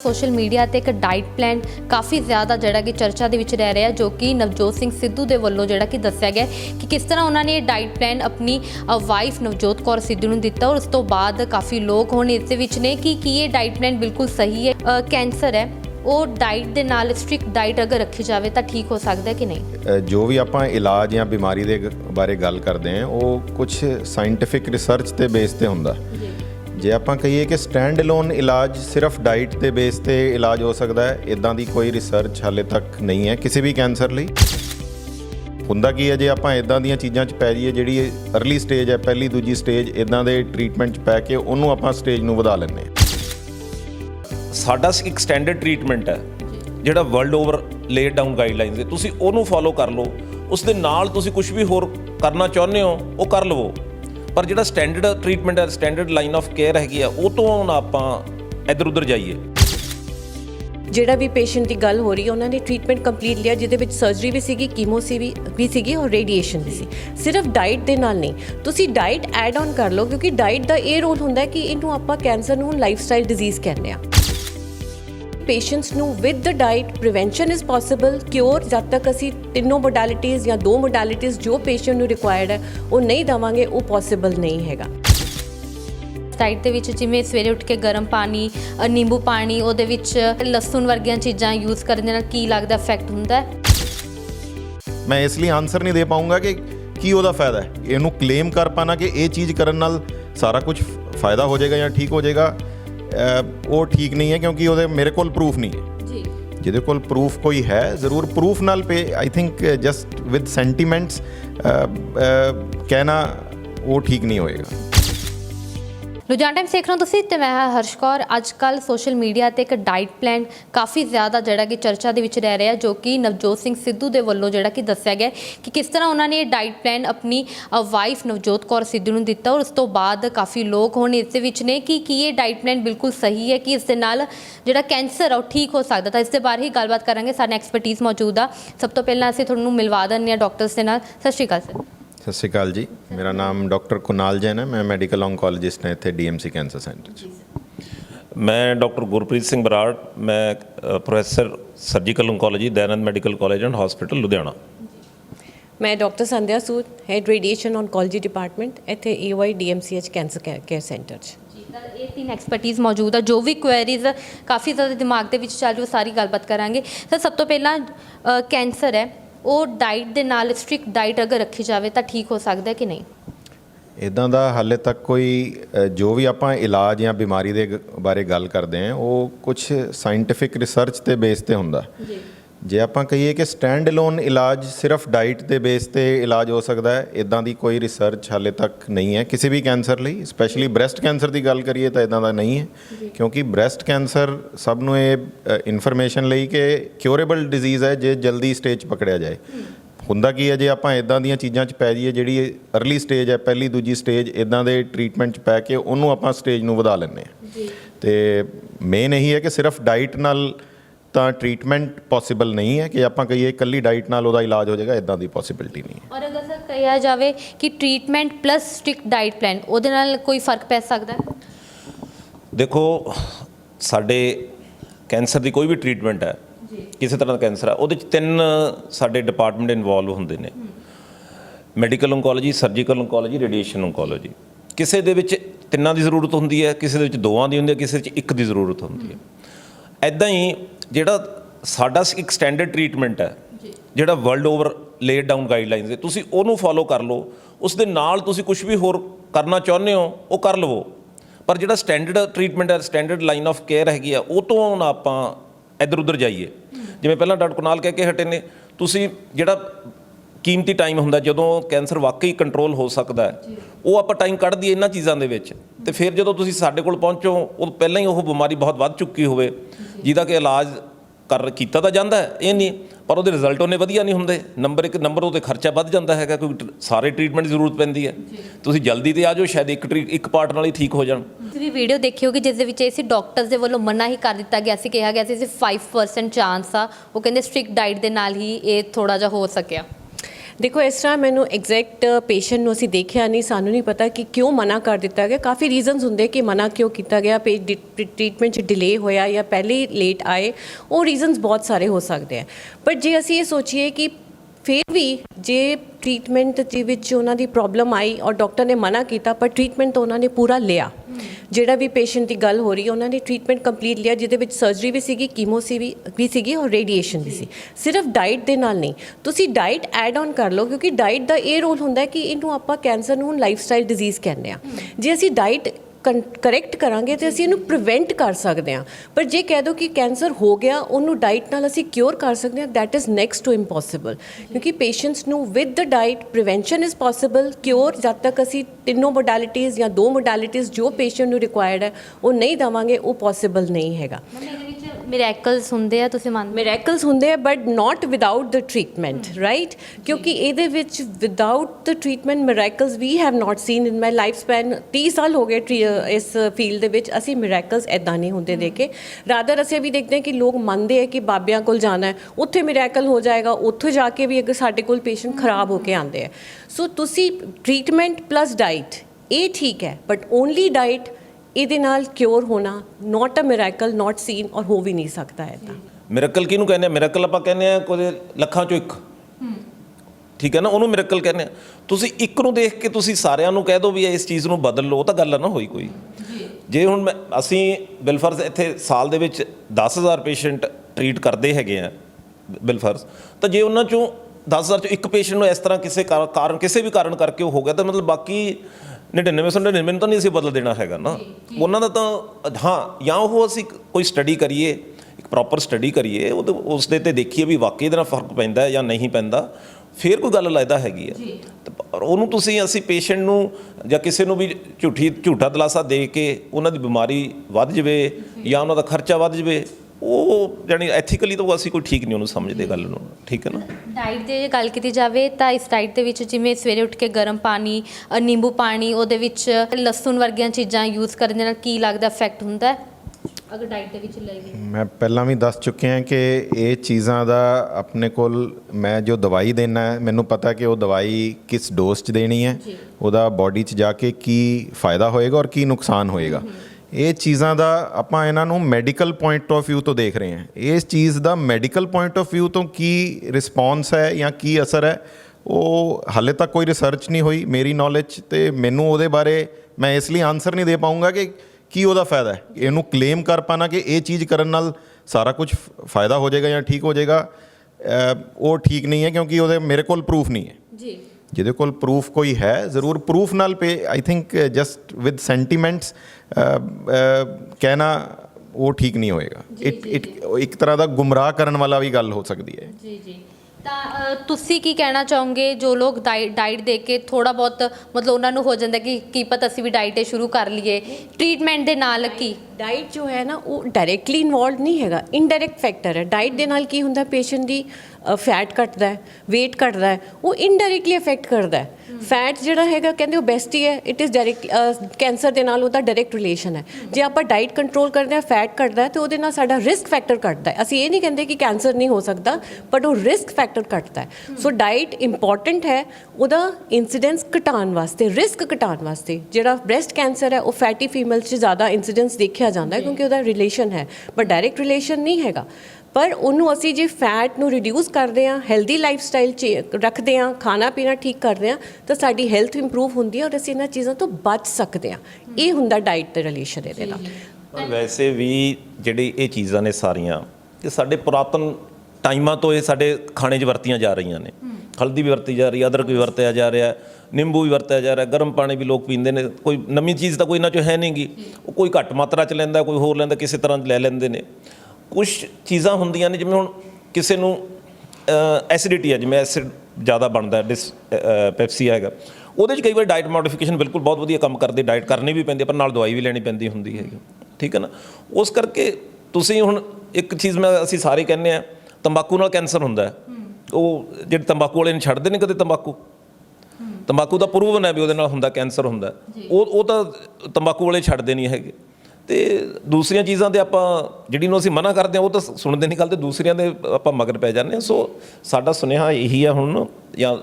Social media ਤੇ ਇੱਕ diet plan ਕਾਫੀ ਜ਼ਿਆਦਾ ਜਿਹੜਾ ਕਿ ਚਰਚਾ ਦੇ ਵਿੱਚ ਰਹਿ ਰਿਹਾ ਜੋ ਕਿ ਨਵਜੋਤ ਸਿੰਘ ਸਿੱਧੂ ਦੇ ਵੱਲੋਂ ਜਿਹੜਾ ਕਿ ਦੱਸਿਆ ਗਿਆ ਕਿ ਕਿਸ ਤਰ੍ਹਾਂ ਉਹਨਾਂ ਨੇ ਇਹ ਡਾਈਟ ਪਲਾਨ ਆਪਣੀ ਵਾਈਫ ਨਵਜੋਤ ਕੌਰ ਸਿੱਧੂ ਨੂੰ ਦਿੱਤਾ ਔਰ ਉਸ ਤੋਂ ਬਾਅਦ ਕਾਫੀ ਲੋਕ ਹੁਣ ਇਸ ਦੇ ਵਿੱਚ ਨੇ ਕਿ ਕੀ ਇਹ ਡਾਈਟ ਪਲਾਨ ਬਿਲਕੁਲ ਸਹੀ ਹੈ ਕੈਂਸਰ ਹੈ ਉਹ ਡਾਈਟ ਦੇ ਨਾਲ ਸਟ੍ਰਿਕਟ ਡਾਈਟ ਅਗਰ ਰੱਖੀ ਜਾਵੇ ਤਾਂ ਠੀਕ ਹੋ ਸਕਦਾ ਹੈ ਕਿ ਨਹੀਂ? ਜੋ ਵੀ ਆਪਾਂ ਇਲਾਜ ਜਾਂ ਬਿਮਾਰੀ ਦੇ ਬਾਰੇ ਗੱਲ ਕਰਦੇ ਹਾਂ ਉਹ ਕੁਝ ਸਾਇੰਟਿਫਿਕ ਰਿਸਰਚ ਤੇ ਬੇਸ ਤੇ ਹੁੰਦਾ। ਜੇ ਆਪਾਂ ਕਹੀਏ ਕਿ ਸਟੈਂਡ ਅਲੋਨ ਇਲਾਜ ਸਿਰਫ ਡਾਈਟ ਦੇ ਬੇਸ ਤੇ ਇਲਾਜ ਹੋ ਸਕਦਾ ਹੈ ਇਦਾਂ ਦੀ ਕੋਈ ਰਿਸਰਚ ਹਾਲੇ ਤੱਕ ਨਹੀਂ ਹੈ ਕਿਸੇ ਵੀ ਕੈਂਸਰ ਲਈ। ਹੁੰਦਾ ਕੀ ਹੈ, ਜੇ ਆਪਾਂ ਇਦਾਂ ਦੀਆਂ ਚੀਜ਼ਾਂ 'ਚ ਪੈ ਜਾਈਏ, ਜਿਹੜੀ ਅਰਲੀ ਸਟੇਜ ਹੈ, ਪਹਿਲੀ ਦੂਜੀ ਸਟੇਜ ਇਦਾਂ ਦੇ ਟ੍ਰੀਟਮੈਂਟ 'ਚ ਪੈ ਕੇ ਉਹਨੂੰ ਆਪਾਂ ਸਟੇਜ ਨੂੰ ਵਧਾ ਲੈਂਦੇ ਹਾਂ। ਸਾਡਾ ਇੱਕ ਸਟੈਂਡਰਡ ਟ੍ਰੀਟਮੈਂਟ ਹੈ, ਜਿਹੜਾ world over laid down guidelines ਹੈ ਤੁਸੀਂ ਉਹਨੂੰ ਫੋਲੋ ਕਰ ਲਓ ਉਸ ਦੇ ਨਾਲ ਤੁਸੀਂ ਕੁਝ ਵੀ ਹੋਰ ਕਰਨਾ ਚਾਹੁੰਦੇ ਹੋ, ਉਹ ਕਰ ਲਵੋ। ਪਰ ਜਿਹੜਾ ਸਟੈਂਡਰਡ ਟ੍ਰੀਟਮੈਂਟ ਹੈ ਸਟੈਂਡਰਡ ਲਾਈਨ ਆਫ ਕੇਅਰ ਹੈਗੀ ਆ, ਉਹ ਤੋਂ ਹੁਣ ਆਪਾਂ ਇੱਧਰ ਉੱਧਰ ਜਾਈਏ। ਜਿਹੜਾ ਵੀ ਪੇਸ਼ੈਂਟ ਦੀ ਗੱਲ ਹੋ ਰਹੀ ਹੈ, ਉਹਨਾਂ ਨੇ ਟ੍ਰੀਟਮੈਂਟ ਕੰਪਲੀਟ ਲਿਆ, ਜਿਹਦੇ ਵਿੱਚ ਸਰਜਰੀ ਵੀ ਸੀਗੀ ਕੀਮੋ ਸੀ ਵੀ ਵੀ ਸੀਗੀ ਔਰ ਰੇਡੀਏਸ਼ਨ ਵੀ ਸੀ। ਸਿਰਫ ਡਾਈਟ ਦੇ ਨਾਲ ਨਹੀਂ, ਤੁਸੀਂ ਡਾਈਟ ਐਡ ਆਨ ਕਰ ਲਓ, ਕਿਉਂਕਿ ਡਾਈਟ ਦਾ ਇਹ ਰੋਲ ਹੁੰਦਾ ਹੈ ਕਿ ਇਹਨੂੰ ਆਪਾਂ ਕੈਂਸਰ ਨੂੰ ਲਾਈਫ ਸਟਾਈਲ ਡਿਜ਼ੀਜ਼ ਕਹਿੰਦੇ ਆ। ਪੇਸ਼ੈਂਟਸ ਨੂੰ with the diet prevention is possible cure ਜਦ ਤੱਕ ਅਸੀਂ ਤਿੰਨੋਂ ਮੋਡੈਲਿਟੀਜ਼ ਜਾਂ ਦੋ ਮੋਡੈਲਿਟੀਜ਼ ਜੋ ਪੇਸ਼ੈਂਟ ਨੂੰ ਰਿਕੁਆਇਰਡ ਹੈ ਉਹ ਨਹੀਂ ਦਵਾਂਗੇ ਉਹ ਪੋਸੀਬਲ ਨਹੀਂ ਹੈਗਾ। ਡਾਈਟ ਦੇ ਵਿੱਚ ਜਿਵੇਂ ਸਵੇਰੇ ਉੱਠ ਕੇ ਗਰਮ ਪਾਣੀ ਅ, ਨਿੰਬੂ ਪਾਣੀ ਉਹਦੇ ਵਿੱਚ ਲਸਣ ਵਰਗੀਆਂ ਚੀਜ਼ਾਂ ਯੂਜ਼ ਕਰਨ ਦੇ ਨਾਲ ਕੀ ਲੱਗਦਾ ਇਫੈਕਟ ਹੁੰਦਾ ਹੈ? ਮੈਂ ਇਸ ਲਈ ਆਨਸਰ ਨਹੀਂ ਦੇ ਪਾਉਂਗਾ ਕਿ ਕੀ ਉਹਦਾ ਫਾਇਦਾ ਹੈ। ਇਹਨੂੰ ਕਲੇਮ ਕਰ ਪਾਣਾ ਕਿ ਇਹ ਚੀਜ਼ ਕਰਨ ਨਾਲ ਸਾਰਾ ਕੁਝ ਫਾਇਦਾ ਹੋ ਜਾਏਗਾ ਜਾਂ ਠੀਕ ਹੋ ਜਾਏਗਾ। ਉਹ ਠੀਕ ਨਹੀਂ ਹੈ ਕਿਉਂਕਿ ਉਹਦੇ ਮੇਰੇ ਕੋਲ ਪ੍ਰੂਫ ਨਹੀਂ ਹੈ। ਜੀ। ਜਿਹਦੇ ਕੋਲ ਪ੍ਰੂਫ ਕੋਈ ਹੈ ਜ਼ਰੂਰ ਪ੍ਰੂਫ ਨਾਲ ਪੇ I think just with sentiments ਕਹਿਣਾ ਉਹ ਠੀਕ ਨਹੀਂ ਹੋਏਗਾ। ਲੁਧਿਆਣਾ ਟਾਈਮ ਦੇਖ ਰਹੇ ਹੋ ਤੁਸੀਂ ਤੇ ਮੈਂ ਹਾਂ ਹਰਸ਼ ਕੌਰ। ਅੱਜ ਕੱਲ ਸੋਸ਼ਲ ਮੀਡੀਆ ਤੇ ਇੱਕ ਡਾਈਟ ਪਲਾਨ ਕਾਫੀ ਜ਼ਿਆਦਾ ਜਿਹੜਾ ਕਿ ਚਰਚਾ ਦੇ ਵਿੱਚ ਰਹਿ ਰਿਹਾ, ਜੋ ਕਿ ਨਵਜੋਤ ਸਿੰਘ ਸਿੱਧੂ ਦੇ ਵੱਲੋਂ ਜਿਹੜਾ ਕਿ ਦੱਸਿਆ ਗਿਆ ਕਿ ਕਿਸ ਤਰ੍ਹਾਂ ਉਹਨਾਂ ਨੇ ਇਹ ਡਾਈਟ ਪਲਾਨ ਆਪਣੀ ਵਾਈਫ ਨਵਜੋਤ ਕੌਰ ਸਿੱਧੂ ਨੂੰ ਦਿੱਤਾ ਔਰ ਉਸ ਤੋਂ ਬਾਅਦ ਕਾਫੀ ਲੋਕ ਹੁਣ ਇਸ ਦੇ ਵਿੱਚ ਨੇ ਕਿ ਕੀ ਇਹ ਡਾਈਟ ਪਲਾਨ ਬਿਲਕੁਲ ਸਹੀ ਹੈ ਕਿ ਇਸ ਦੇ ਨਾਲ ਜਿਹੜਾ ਕੈਂਸਰ ਆ ਉਹ ਠੀਕ ਹੋ ਸਕਦਾ। ਤਾਂ ਇਸ ਦੇ ਬਾਰੇ ਹੀ ਗੱਲਬਾਤ ਕਰਾਂਗੇ। ਸਾਡੇ ਐਕਸਪਰਟਿਜ਼ ਮੌਜੂਦ ਆ। ਸਭ ਤੋਂ ਪਹਿਲਾਂ ਅਸੀਂ ਤੁਹਾਨੂੰ ਮਿਲਵਾ ਦਿੰਦੇ ਹਾਂ ਡਾਕਟਰਸ ਦੇ ਨਾਲ। ਸਤਿ ਸ਼੍ਰੀ ਅਕਾਲ ਸਰ ਸਤਿ ਸ਼੍ਰੀ ਅਕਾਲ ਜੀ। ਮੇਰਾ ਨਾਮ ਡਾਕਟਰ ਕੁਨਾਲ ਜੈਨ ਹੈ। ਮੈਂ ਮੈਡੀਕਲ ਔਨਕੋਲੋਜਿਸਟ ਹਾਂ ਇੱਥੇ ਡੀਐਮਸੀ ਕੈਂਸਰ ਸੈਂਟਰ 'ਚ। ਮੈਂ ਡਾਕਟਰ ਗੁਰਪ੍ਰੀਤ ਸਿੰਘ ਬਰਾੜ। ਮੈਂ professor surgical oncology Dayanand medical college and hospital Ludhiana. ਮੈਂ doctor Sandhya Sood head radiation oncology department ਇੱਥੇ ਏਵਾਈ ਡੀਐਮਸੀਐਚ ਕੈਂਸਰ ਕੇਅਰ ਸੈਂਟਰ 'ਚ। ਜੀ ਤਾਂ ਇਹ ਤਿੰਨ ਐਕਸਪਰਟਿਜ਼ ਮੌਜੂਦ ਆ। ਜੋ ਵੀ ਕੁਐਰੀਜ਼ ਕਾਫੀ ਜ਼ਿਆਦਾ ਦਿਮਾਗ ਦੇ ਵਿੱਚ ਚੱਲ ਰਹੀ ਉਹ ਸਾਰੀ ਗੱਲਬਾਤ ਕਰਾਂਗੇ। ਸਰ ਸਭ ਤੋਂ ਪਹਿਲਾਂ ਕੈਂਸਰ ਹੈ। ਉਹ ਡਾਈਟ ਦੇ ਨਾਲ ਸਟ੍ਰਿਕਟ ਡਾਈਟ ਅਗਰ ਰੱਖੀ ਜਾਵੇ ਤਾਂ ਠੀਕ ਹੋ ਸਕਦਾ ਹੈ ਕਿ ਨਹੀਂ? ਇਦਾਂ ਦਾ ਹਾਲੇ ਤੱਕ ਕੋਈ ਜੋ ਵੀ ਆਪਾਂ ਇਲਾਜ ਜਾਂ ਬਿਮਾਰੀ ਦੇ ਬਾਰੇ ਗੱਲ ਕਰਦੇ ਹਾਂ ਉਹ ਕੁਝ ਸਾਇੰਟਿਫਿਕ ਰਿਸਰਚ ਤੇ ਬੇਸ ਤੇ ਹੁੰਦਾ। ਜੀ। ਜੇ ਆਪਾਂ ਕਹੀਏ ਕਿ ਸਟੈਂਡ ਅਲੋਨ ਇਲਾਜ ਸਿਰਫ ਡਾਈਟ ਦੇ ਬੇਸ ਤੇ ਇਲਾਜ ਹੋ ਸਕਦਾ ਹੈ ਇਦਾਂ ਦੀ ਕੋਈ ਰਿਸਰਚ ਹਾਲੇ ਤੱਕ ਨਹੀਂ ਹੈ। ਕਿਸੇ ਵੀ ਕੈਂਸਰ ਲਈ ਸਪੈਸ਼ਲੀ ਬ੍ਰੈਸਟ ਕੈਂਸਰ ਦੀ ਗੱਲ ਕਰੀਏ ਤਾਂ ਇਦਾਂ ਦਾ ਨਹੀਂ ਹੈ। ਕਿਉਂਕਿ ਬ੍ਰੈਸਟ ਕੈਂਸਰ ਸਭ ਨੂੰ ਇਹ ਇਨਫੋਰਮੇਸ਼ਨ ਲਈ ਕਿ ਕਿਉਰੇਬਲ ਡਿਜ਼ੀਜ਼ ਹੈ ਜੇ ਜਲਦੀ ਸਟੇਜ ਪਕੜਿਆ ਜਾਏ। ਹੁੰਦਾ ਕੀ ਹੈ ਜੇ ਆਪਾਂ ਇਦਾਂ ਦੀਆਂ ਚੀਜ਼ਾਂ 'ਚ ਪੈ ਜਾਈਏ ਜਿਹੜੀ ਅਰਲੀ ਸਟੇਜ ਹੈ ਪਹਿਲੀ ਦੂਜੀ ਸਟੇਜ ਇਦਾਂ ਦੇ ਟ੍ਰੀਟਮੈਂਟ 'ਚ ਪੈ ਕੇ ਉਹਨੂੰ ਆਪਾਂ ਸਟੇਜ ਨੂੰ ਵਧਾ ਲੈਂਦੇ ਹਾਂ। ਜੀ। ਤੇ ਮੇਨ ਇਹੀ ਹੈ ਕਿ ਸਿਰਫ ਡਾਈਟ ਨਾਲ ਤਾਂ ਟ੍ਰੀਟਮੈਂਟ ਪੋਸੀਬਲ ਨਹੀਂ ਹੈ ਕਿ ਆਪਾਂ ਕਹੀਏ ਇਕੱਲੀ ਡਾਈਟ ਨਾਲ ਉਹਦਾ ਇਲਾਜ ਹੋ ਜਾਏਗਾ ਇਦਾਂ ਦੀ ਪੋਸੀਬਿਲਿਟੀ ਨਹੀਂ ਹੈ। ਔਰ ਅਗਰ ਸਰ ਕਿਹਾ ਜਾਵੇ ਕਿ treatment plus strict diet plan ਉਹਦੇ ਨਾਲ ਕੋਈ ਫ਼ਰਕ ਪੈ ਸਕਦਾ? ਹੈ ਦੇਖੋ ਸਾਡੇ ਕੈਂਸਰ ਦੀ ਕੋਈ ਵੀ ਟ੍ਰੀਟਮੈਂਟ ਹੈ ਕਿਸੇ ਤਰ੍ਹਾਂ ਦਾ ਕੈਂਸਰ ਹੈ ਉਹਦੇ ਚ ਤਿੰਨ ਸਾਡੇ ਡਿਪਾਰਟਮੈਂਟ ਇਨਵੋਲਵ ਹੁੰਦੇ ਨੇ। Medical oncology surgical oncology radiation oncology ਕਿਸੇ ਦੇ ਵਿੱਚ ਤਿੰਨਾਂ ਦੀ ਜ਼ਰੂਰਤ ਹੁੰਦੀ ਹੈ ਕਿਸੇ ਦੇ ਵਿੱਚ ਦੋਵਾਂ ਦੀ ਹੁੰਦੀ ਹੈ ਕਿਸੇ ਵਿੱਚ ਇੱਕ ਦੀ ਜ਼ਰੂਰਤ ਹੁੰਦੀ ਹੈ। ਐਦਾਂ ਹੀ ਜਿਹੜਾ ਸਾਡਾ ਇੱਕ ਸਟੈਂਡਰਡ ਟ੍ਰੀਟਮੈਂਟ ਹੈ ਜਿਹੜਾ world over laid down guidelines ਹੈ ਤੁਸੀਂ ਉਹਨੂੰ ਫੋਲੋ ਕਰ ਲਓ ਉਸ ਦੇ ਨਾਲ ਤੁਸੀਂ ਕੁਝ ਵੀ ਹੋਰ ਕਰਨਾ ਚਾਹੁੰਦੇ ਹੋ ਉਹ ਕਰ ਲਵੋ। ਪਰ ਜਿਹੜਾ ਸਟੈਂਡਰਡ ਟ੍ਰੀਟਮੈਂਟ ਹੈ ਸਟੈਂਡਰਡ ਲਾਈਨ ਆਫ ਕੇਅਰ ਹੈਗੀ ਆ ਉਹ ਤੋਂ ਨਾ ਆਪਾਂ ਇੱਧਰ ਉੱਧਰ ਜਾਈਏ। ਜਿਵੇਂ ਪਹਿਲਾਂ ਡਾਕਟਰ ਕੁਨਾਲ ਕਹਿ ਕੇ ਹਟੇ ਨੇ ਤੁਸੀਂ ਜਿਹੜਾ ਕੀਮਤੀ ਟਾਈਮ ਹੁੰਦਾ ਜਦੋਂ ਕੈਂਸਰ ਵਾਕਈ ਕੰਟਰੋਲ ਹੋ ਸਕਦਾ ਹੈ ਉਹ ਆਪਾਂ ਟਾਈਮ ਕੱਢ ਦਈਏ ਇਹਨਾਂ ਚੀਜ਼ਾਂ ਦੇ ਵਿੱਚ। ਤੇ ਫਿਰ ਜਦੋਂ ਤੁਸੀਂ ਸਾਡੇ ਕੋਲ ਪਹੁੰਚੋ ਉਹ ਪਹਿਲਾਂ ਹੀ ਉਹ ਬਿਮਾਰੀ ਬਹੁਤ ਵੱਧ ਚੁੱਕੀ ਹੋਵੇ ਜਿਹਦਾ ਕਿ ਇਲਾਜ ਕਰ ਕੀਤਾ ਤਾਂ ਜਾਂਦਾ ਹੈ ਇਹ ਨਹੀਂ ਪਰ ਉਹਦੇ ਰਿਜ਼ਲਟ ਉਹਨੇ ਵਧੀਆ ਨਹੀਂ ਹੁੰਦੇ। ਨੰਬਰ ਇੱਕ ਨੰਬਰ ਉਹਤੇ ਖਰਚਾ ਵੱਧ ਜਾਂਦਾ ਹੈਗਾ ਕਿਉਂਕਿ ਸਾਰੇ ਟ੍ਰੀਟਮੈਂਟ ਦੀ ਜ਼ਰੂਰਤ ਪੈਂਦੀ ਹੈ। ਤੁਸੀਂ ਜਲਦੀ ਤੇ ਆ ਜਾਓ ਸ਼ਾਇਦ ਇੱਕ ਇੱਕ ਪਾਰਟ ਨਾਲ ਹੀ ਠੀਕ ਹੋ ਜਾਣ। ਤੁਸੀਂ ਵੀ ਵੀਡੀਓ ਦੇਖੀ ਹੋਗੀ ਜਿਸ ਦੇ ਵਿੱਚ ਇਹ ਸੀ ਡਾਕਟਰਸ ਦੇ ਵੱਲੋਂ ਮਨਾ ਹੀ ਕਰ ਦਿੱਤਾ ਗਿਆ ਸੀ ਕਿਹਾ ਗਿਆ ਸੀ ਸਿਰਫ 5% ਚਾਂਸ ਆ। ਉਹ ਕਹਿੰਦੇ ਸਟ੍ਰਿਕਟ ਡਾਈਟ ਦੇ ਨਾਲ ਹੀ ਇਹ ਥੋੜਾ ਜਿਹਾ ਹੋ ਸਕਿਆ। ਦੇਖੋ, ਇਸ ਤਰ੍ਹਾਂ ਮੈਨੂੰ ਐਗਜ਼ੈਕਟ ਪੇਸ਼ੈਂਟ ਨੂੰ ਅਸੀਂ ਦੇਖਿਆ ਨਹੀਂ, ਸਾਨੂੰ ਨਹੀਂ ਪਤਾ ਕਿ ਕਿਉਂ ਮਨਾ ਕਰ ਦਿੱਤਾ ਗਿਆ। ਕਾਫੀ ਰੀਜ਼ਨਸ ਹੁੰਦੇ ਕਿ ਮਨਾ ਕਿਉਂ ਕੀਤਾ ਗਿਆ, ਪੇ ਟ੍ਰੀਟਮੈਂਟ 'ਚ ਡਿਲੇ ਹੋਇਆ ਜਾਂ ਪਹਿਲੇ ਲੇਟ ਆਏ, ਉਹ ਰੀਜ਼ਨਸ ਬਹੁਤ ਸਾਰੇ ਹੋ ਸਕਦੇ ਆ। ਪਰ ਜੇ ਅਸੀਂ ਇਹ ਸੋਚੀਏ ਕਿ ਫਿਰ ਵੀ ਜੇ ਟ੍ਰੀਟਮੈਂਟ ਦੇ ਵਿੱਚ ਉਹਨਾਂ ਦੀ ਪ੍ਰੋਬਲਮ ਆਈ ਔਰ ਡਾਕਟਰ ਨੇ ਮਨਾ ਕੀਤਾ, ਪਰ ਟ੍ਰੀਟਮੈਂਟ ਤਾਂ ਉਹਨਾਂ ਨੇ ਪੂਰਾ ਲਿਆ। ਜਿਹੜਾ ਵੀ ਪੇਸ਼ੈਂਟ ਦੀ ਗੱਲ ਹੋ ਰਹੀ ਹੈ, ਉਹਨਾਂ ਨੇ ਟ੍ਰੀਟਮੈਂਟ ਕੰਪਲੀਟ ਲਿਆ, ਜਿਹਦੇ ਵਿੱਚ ਸਰਜਰੀ ਵੀ ਸੀਗੀ ਕੀਮੋ ਸੀ ਵੀ ਵੀ ਸੀਗੀ ਔਰ ਰੇਡੀਏਸ਼ਨ ਵੀ ਸੀ। ਸਿਰਫ ਡਾਈਟ ਦੇ ਨਾਲ ਨਹੀਂ। ਤੁਸੀਂ ਡਾਈਟ ਐਡ ਆਨ ਕਰ ਲਓ, ਕਿਉਂਕਿ ਡਾਈਟ ਦਾ ਇਹ ਰੋਲ ਹੁੰਦਾ ਹੈ ਕਿ ਇਹਨੂੰ ਆਪਾਂ ਕੈਂਸਰ ਨੂੰ ਲਾਈਫ ਸਟਾਈਲ ਡਿਜ਼ੀਜ਼ ਕਹਿੰਦੇ ਆ ਜੇ ਅਸੀਂ ਡਾਈਟ ਕਰੈਕਟ ਕਰਾਂਗੇ ਤੇ ਅਸੀਂ ਇਹਨੂੰ ਪ੍ਰੀਵੈਂਟ ਕਰ ਸਕਦੇ ਹਾਂ। ਪਰ ਜੇ ਕਹਿ ਦੋ ਕਿ ਕੈਂਸਰ ਹੋ ਗਿਆ, ਉਹਨੂੰ ਡਾਈਟ ਨਾਲ ਅਸੀਂ ਕਿਉਰ ਕਰ ਸਕਦੇ ਹਾਂ, that is next to impossible ਕਿਉਂਕਿ ਪੇਸ਼ੈਂਟਸ ਨੂੰ with the diet prevention is possible cure ਜਦ ਤੱਕ ਅਸੀਂ ਤਿੰਨੋਂ ਮੋਡੈਲਿਟੀਜ਼ ਜਾਂ ਦੋ ਮੋਡੈਲਿਟੀਜ਼ ਜੋ ਪੇਸ਼ੈਂਟ ਨੂੰ ਰਿਕੁਆਇਰਡ ਹੈ, ਉਹ ਨਹੀਂ ਦਵਾਂਗੇ, ਉਹ ਪੋਸੀਬਲ ਨਹੀਂ ਹੈਗਾ। ਮਿਰੈਕਲਸ ਹੁੰਦੇ ਆ ਤੁਸੀਂ ਮੰਨਦੇ ਮਿਰੈਕਲਸ ਹੁੰਦੇ ਆ but not without the treatment right ਕਿਉਂਕਿ ਇਹਦੇ ਵਿੱਚ without the treatment miracles we have not seen in my life span 30 ਸਾਲ ਹੋ ਗਏ ਇਸ ਫੀਲਡ ਦੇ ਵਿੱਚ ਅਸੀਂ ਮਿਰੈਕਲਸ ਐਦਾਂ ਨਹੀਂ ਹੁੰਦੇ ਦੇਖੇ। ਰਾਦਰ ਅਸੀਂ ਵੀ ਦੇਖਦੇ ਹਾਂ ਕਿ ਲੋਕ ਮੰਨਦੇ ਆ ਕਿ ਬਾਬਿਆਂ ਕੋਲ ਜਾਣਾ ਹੈ ਉੱਥੇ ਮਿਰੈਕਲ ਹੋ ਜਾਏਗਾ ਉੱਥੇ ਜਾ ਕੇ ਵੀ ਅਗਰ ਸਾਡੇ ਕੋਲ ਪੇਸ਼ੈਂਟ ਖਰਾਬ ਹੋ ਕੇ ਆਉਂਦੇ ਆ। ਸੋ ਤੁਸੀਂ ਟ੍ਰੀਟਮੈਂਟ ਪਲੱਸ ਡਾਈਟ ਇਹ ਠੀਕ ਹੈ ਬਟ ਓਨਲੀ ਡਾਈਟ ਇਹਦੇ ਨਾਲ ਕਿਉਰ ਹੋਣਾ ਨਾਟ ਅ ਮਿਰੈਕਲ ਨਾਟ ਸੀਨ ਔਰ ਹੋ ਵੀ ਨਹੀਂ ਸਕਦਾ ਹੈ ਤਾਂ। ਮਿਰਕਲ ਕਿਹਨੂੰ ਕਹਿੰਦੇ ਆ? ਮਿਰਕਲ ਆਪਾਂ ਕਹਿੰਦੇ ਆ ਕੋਈ ਲੱਖਾਂ ਚੋਂ ਇੱਕ। ਠੀਕ ਹੈ ਨਾ? ਉਹਨੂੰ ਮਿਰਕਲ ਕਹਿੰਦੇ ਆ। ਤੁਸੀਂ ਇੱਕ ਨੂੰ ਦੇਖ ਕੇ ਤੁਸੀਂ ਸਾਰਿਆਂ ਨੂੰ ਕਹਿ ਦਿਓ ਵੀ ਇਸ ਚੀਜ਼ ਨੂੰ ਬਦਲ ਲਓ ਉਹ ਤਾਂ ਗੱਲ ਨਾ ਹੋਈ ਕੋਈ। ਜੇ। ਹੁਣ ਮੈਂ ਅਸੀਂ ਬਿਲਫਰਜ਼ ਇੱਥੇ ਸਾਲ ਦੇ ਵਿੱਚ 10000 ਪੇਸ਼ੈਂਟ ਟਰੀਟ ਕਰਦੇ ਹੈਗੇ ਆ ਬਿਲਫਰਜ਼ ਤਾਂ ਜੇ ਉਹਨਾਂ ਚੋਂ 10000 ਚੋਂ ਇੱਕ ਪੇਸ਼ੈਂਟ ਨੂੰ ਇਸ ਤਰ੍ਹਾਂ ਕਿਸੇ ਕਾਰਨ ਕਿਸੇ ਵੀ ਕਾਰਨ ਕਰਕੇ ਉਹ ਹੋ ਗਿਆ ਤਾਂ ਮਤਲਬ ਬਾਕੀ 9999 ਨੂੰ ਤਾਂ ਨਹੀਂ ਅਸੀਂ ਬਦਲ ਦੇਣਾ ਹੈਗਾ ਨਾ। ਉਹਨਾਂ ਦਾ ਤਾਂ ਹਾਂ ਜਾਂ ਉਹ ਅਸੀਂ ਕੋਈ ਸਟੱਡੀ ਕਰੀਏ ਇੱਕ ਪ੍ਰੋਪਰ ਸਟੱਡੀ ਕਰੀਏ ਉਹ ਉਸ ਦੇ ਤੇ ਦੇਖੀਏ ਵੀ ਵਾਕਈ ਇਹਦੇ ਨਾਲ ਫ਼ਰਕ ਪੈਂਦਾ ਹੈ ਜਾਂ ਨਹੀਂ ਪੈਂਦਾ ਫੇਰ ਕੋਈ ਗੱਲ ਲੱਗਦਾ ਹੈਗੀ ਆ। ਤੇ ਪਰ ਉਹਨੂੰ ਤੁਸੀਂ ਅਸੀਂ ਪੇਸ਼ੈਂਟ ਨੂੰ ਜਾਂ ਕਿਸੇ ਨੂੰ ਵੀ ਝੂਠੀ ਝੂਠਾ ਦਲਾਸਾ ਦੇ ਕੇ ਉਹਨਾਂ ਦੀ ਬਿਮਾਰੀ ਵੱਧ ਜਵੇ ਜਾਂ ਉਹਨਾਂ ਦਾ ਖਰਚਾ ਵੱਧ ਜਵੇ ਉਹ ਜਾਨੀ ਐਥੀਕਲੀ ਤਾਂ ਅਸੀਂ ਕੋਈ ਠੀਕ ਨਹੀਂ ਉਹਨੂੰ ਸਮਝਦੇ ਗੱਲ ਨੂੰ। ਠੀਕ ਹੈ ਨਾ? ਡਾਈਟ ਦੀ ਜੇ ਗੱਲ ਕੀਤੀ ਜਾਵੇ ਤਾਂ ਇਸ ਡਾਈਟ ਦੇ ਵਿੱਚ ਜਿਵੇਂ ਸਵੇਰੇ ਉੱਠ ਕੇ ਗਰਮ ਪਾਣੀ ਅ, ਨਿੰਬੂ ਪਾਣੀ ਉਹਦੇ ਵਿੱਚ ਲਸਣ ਵਰਗੀਆਂ ਚੀਜ਼ਾਂ ਯੂਜ਼ ਕਰਨ ਦੇ ਨਾਲ ਕੀ ਲੱਗਦਾ ਇਫੈਕਟ ਹੁੰਦਾ? ਹੈ ਅਗਰ ਡਾਈਟ ਦੇ ਵਿੱਚ ਲਈਏ। ਮੈਂ ਪਹਿਲਾਂ ਵੀ ਦੱਸ ਚੁੱਕਿਆ ਕਿ ਇਹ ਚੀਜ਼ਾਂ ਦਾ ਆਪਣੇ ਕੋਲ ਮੈਂ ਜੋ ਦਵਾਈ ਦੇਣਾ ਹੈ ਮੈਨੂੰ ਪਤਾ ਕਿ ਉਹ ਦਵਾਈ ਕਿਸ ਡੋਜ਼ 'ਚ ਦੇਣੀ ਹੈ। ਉਹਦਾ ਬਾਡੀ 'ਚ ਜਾ ਕੇ ਕੀ ਫਾਇਦਾ ਹੋਏਗਾ ਔਰ ਕੀ ਨੁਕਸਾਨ ਹੋਏਗਾ। ਇਹ ਚੀਜ਼ਾਂ ਦਾ ਆਪਾਂ ਇਹਨਾਂ ਨੂੰ ਮੈਡੀਕਲ ਪੁਆਇੰਟ ਆਫ View ਤੋਂ ਦੇਖ ਰਹੇ ਹਾਂ। ਇਸ ਚੀਜ਼ ਦਾ ਮੈਡੀਕਲ ਪੁਆਇੰਟ ਆਫ View ਤੋਂ ਕੀ ਰਿਸਪੌਂਸ ਹੈ ਜਾਂ ਕੀ ਅਸਰ ਹੈ, ਉਹ ਹਾਲੇ ਤੱਕ ਕੋਈ ਰਿਸਰਚ ਨਹੀਂ ਹੋਈ ਮੇਰੀ ਨੌਲੇਜ ਤੇ ਮੈਨੂੰ ਉਹਦੇ ਬਾਰੇ ਮੈਂ ਇਸ ਲਈ ਆਨਸਰ ਨਹੀਂ ਦੇ ਪਾਉਂਗਾ ਕਿ ਕੀ ਉਹਦਾ ਫਾਇਦਾ ਹੈ। ਇਹਨੂੰ ਕਲੇਮ ਕਰ ਪਾਣਾ ਕਿ ਇਹ ਚੀਜ਼ ਕਰਨ ਨਾਲ ਸਾਰਾ ਕੁਝ ਫਾਇਦਾ ਹੋ ਜਾਏਗਾ ਜਾਂ ਠੀਕ ਹੋ ਜਾਏਗਾ। ਉਹ ਠੀਕ ਨਹੀਂ ਹੈ ਕਿਉਂਕਿ ਉਹਦੇ ਮੇਰੇ ਕੋਲ ਪ੍ਰੂਫ ਨਹੀਂ ਹੈ। ਜੀ। ਜਿਹਦੇ ਕੋਲ ਪ੍ਰੂਫ ਕੋਈ ਹੈ ਜ਼ਰੂਰ ਪ੍ਰੂਫ ਨਾਲ ਪੇ I think just with sentiments ਕਹਿਣਾ ਉਹ ਠੀਕ ਨਹੀਂ ਹੋਏਗਾ। ਇਟ ਇਟ ਇੱਕ ਤਰ੍ਹਾਂ ਦਾ ਗੁੰਮਰਾਹ ਕਰਨ ਵਾਲਾ ਵੀ ਗੱਲ ਹੋ ਸਕਦੀ ਹੈ। ਜੀ ਜੀ। ਤਾਂ ਤੁਸੀਂ ਕੀ ਕਹਿਣਾ ਚਾਹੋਗੇ? ਜੋ ਲੋਕ ਡਾਈਟ ਡਾਈਟ ਦੇ ਕੇ ਥੋੜਾ ਬਹੁਤ ਮਤਲਬ ਉਹਨਾਂ ਨੂੰ ਹੋ ਜਾਂਦਾ ਕਿ ਕੀ ਪਤਾ ਅਸੀਂ ਵੀ ਡਾਈਟ ਸ਼ੁਰੂ ਕਰ ਲਈਏ। ਟ੍ਰੀਟਮੈਂਟ ਦੇ ਨਾਲ ਕੀ? ਡਾਈਟ ਜੋ ਹੈ ਨਾ ਉਹ ਡਾਇਰੈਕਟਲੀ ਇਨਵੋਲਡ ਨਹੀਂ ਹੈਗਾ। ਇਨਡਾਇਰੈਕਟ ਫੈਕਟਰ ਹੈ। ਡਾਈਟ ਦੇ ਨਾਲ ਕੀ ਹੁੰਦਾ? ਪੇਸ਼ੈਂਟ ਦੀ ਫੈਟ ਘਟਦਾ ਹੈ weight ਘਟਦਾ ਹੈ ਉਹ ਇਨਡਾਇਰੈਕਟਲੀ ਅਫੈਕਟ ਕਰਦਾ ਹੈ। ਫੈਟ ਜਿਹੜਾ ਹੈਗਾ ਕਹਿੰਦੇ ਉਹ ਬੈਸਟ ਹੀ ਇਟ ਇਜ਼ ਡਾਇਰੈਕਟ ਕੈਂਸਰ ਦੇ ਨਾਲ ਉਹਦਾ ਡਾਇਰੈਕਟ ਰਿਲੇਸ਼ਨ ਹੈ। ਜੇ ਆਪਾਂ ਡਾਈਟ ਕੰਟਰੋਲ ਕਰਦੇ ਹਾਂ ਫੈਟ ਘਟਦਾ ਹੈ ਤੇ ਉਹਦੇ ਨਾਲ ਸਾਡਾ ਰਿਸਕ ਫੈਕਟਰ ਘਟਦਾ ਹੈ। ਅਸੀਂ ਇਹ ਨਹੀਂ ਕਹਿੰਦੇ ਕਿ ਕੈਂਸਰ ਨਹੀਂ ਹੋ ਸਕਦਾ ਬਟ ਉਹ ਰਿਸਕ ਫੈਕਟਰ ਘਟਦਾ ਹੈ। ਸੋ ਡਾਈਟ ਇੰਪੋਰਟੈਂਟ ਹੈ ਉਹਦਾ ਇਨਸੀਡੈਂਸ ਘਟਾਉਣ ਵਾਸਤੇ ਰਿਸਕ ਘਟਾਉਣ ਵਾਸਤੇ। ਜਿਹੜਾ ਬ੍ਰੈਸਟ ਕੈਂਸਰ ਹੈ ਉਹ ਫੈਟੀ ਫੀਮੇਲ 'ਚ ਜ਼ਿਆਦਾ ਇਨਸੀਡੈਂਸ ਦੇਖਿਆ ਜਾਂਦਾ ਹੈ ਕਿਉਂਕਿ ਉਹਦਾ ਰਿਲੇਸ਼ਨ ਹੈ ਪਰ ਡਾਇਰੈਕਟ ਰਿਲੇਸ਼ਨ ਨਹੀਂ ਹੈਗਾ। ਪਰ ਉਹਨੂੰ ਅਸੀਂ ਜੇ ਫੈਟ ਨੂੰ ਰਿਡਿਊਸ ਕਰਦੇ ਹਾਂ ਹੈਲਦੀ ਲਾਈਫ ਸਟਾਈਲ ਚ ਰੱਖਦੇ ਹਾਂ ਖਾਣਾ ਪੀਣਾ ਠੀਕ ਕਰਦੇ ਹਾਂ ਤਾਂ ਸਾਡੀ ਹੈਲਥ ਇੰਪਰੂਵ ਹੁੰਦੀ ਹੈ ਔਰ ਅਸੀਂ ਇਹਨਾਂ ਚੀਜ਼ਾਂ ਤੋਂ ਬਚ ਸਕਦੇ ਹਾਂ। ਇਹ ਹੁੰਦਾ ਡਾਈਟ ਦੇ ਰਿਲੇਸ਼ਨ ਇਹਦੇ ਨਾਲ। ਪਰ ਵੈਸੇ ਵੀ ਜਿਹੜੀ ਇਹ ਚੀਜ਼ਾਂ ਨੇ ਸਾਰੀਆਂ ਇਹ ਸਾਡੇ ਪੁਰਾਤਨ ਟਾਈਮਾਂ ਤੋਂ ਇਹ ਸਾਡੇ ਖਾਣੇ 'ਚ ਵਰਤੀਆਂ ਜਾ ਰਹੀਆਂ ਨੇ। ਹਲਦੀ ਵੀ ਵਰਤੀ ਜਾ ਰਹੀ ਹੈ ਅਦਰਕ ਵੀ ਵਰਤਿਆ ਜਾ ਰਿਹਾ ਨਿੰਬੂ ਵੀ ਵਰਤਿਆ ਜਾ ਰਿਹਾ ਗਰਮ ਪਾਣੀ ਵੀ ਲੋਕ ਪੀਂਦੇ ਨੇ। ਕੋਈ ਨਵੀਂ ਚੀਜ਼ ਤਾਂ ਕੋਈ ਇਹਨਾਂ 'ਚ ਹੈ ਨਹੀਂਗੀ ਉਹ ਕੋਈ ਘੱਟ ਮਾਤਰਾ 'ਚ ਲੈਂਦਾ ਕੋਈ ਹੋਰ ਲੈਂਦਾ ਕਿਸੇ ਤਰ੍ਹਾਂ ਲੈ ਲੈਂਦੇ ਨੇ। ਕੁਝ ਚੀਜ਼ਾਂ ਹੁੰਦੀਆਂ ਨੇ ਜਿਵੇਂ ਹੁਣ ਕਿਸੇ ਨੂੰ ਐਸਿਡਿਟੀ ਹੈ ਜਿਵੇਂ ਐਸਿਡ ਜ਼ਿਆਦਾ ਬਣਦਾ ਡਿਸ ਪੈਪਸੀ ਹੈਗਾ ਉਹਦੇ 'ਚ ਕਈ ਵਾਰ ਡਾਈਟ ਮੋਡੀਫਿਕੇਸ਼ਨ ਬਿਲਕੁਲ ਬਹੁਤ ਵਧੀਆ ਕੰਮ ਕਰਦੇ ਡਾਈਟ ਕਰਨੀ ਵੀ ਪੈਂਦੀ ਹੈ ਪਰ ਨਾਲ ਦਵਾਈ ਵੀ ਲੈਣੀ ਪੈਂਦੀ ਹੁੰਦੀ ਹੈਗੀ ਠੀਕ ਹੈ ਨਾ? ਉਸ ਕਰਕੇ ਤੁਸੀਂ ਹੁਣ ਇੱਕ ਚੀਜ਼ ਮੈਂ ਅਸੀਂ ਸਾਰੇ ਕਹਿੰਦੇ ਆ ਤੰਬਾਕੂ ਨਾਲ ਕੈਂਸਰ ਹੁੰਦਾ ਹੈ। ਉਹ ਜਿਹੜੇ ਤੰਬਾਕੂ ਵਾਲੇ ਨੇ ਛੱਡਦੇ ਨੇ ਕਦੇ ਤੰਬਾਕੂ? ਤੰਬਾਕੂ ਦਾ ਪ੍ਰੂਵਨ ਹੈ ਵੀ ਉਹਦੇ ਨਾਲ ਹੁੰਦਾ ਕੈਂਸਰ ਹੁੰਦਾ। ਉਹ ਉਹ ਤਾਂ ਤੰਬਾਕੂ ਵਾਲੇ ਛੱਡਦੇ ਨਹੀਂ ਹੈਗੇ। ਤੇ ਦੂਸਰੀਆਂ ਚੀਜ਼ਾਂ ਤੇ ਆਪਾਂ ਜਿਹੜੀ ਨੂੰ ਅਸੀਂ ਮਨਾ ਕਰਦੇ ਹਾਂ, ਉਹ ਤਾਂ ਸੁਣਦੇ ਨਹੀਂ ਗੱਲ ਤੇ ਦੂਸਰਿਆਂ ਦੇ ਆਪਾਂ ਮਗਰ ਪੈ ਜਾਂਦੇ ਹਾਂ। ਸੋ ਸਾਡਾ ਸੁਨੇਹਾ ਇਹੀ ਆ ਹੁਣ, ਜਾਂ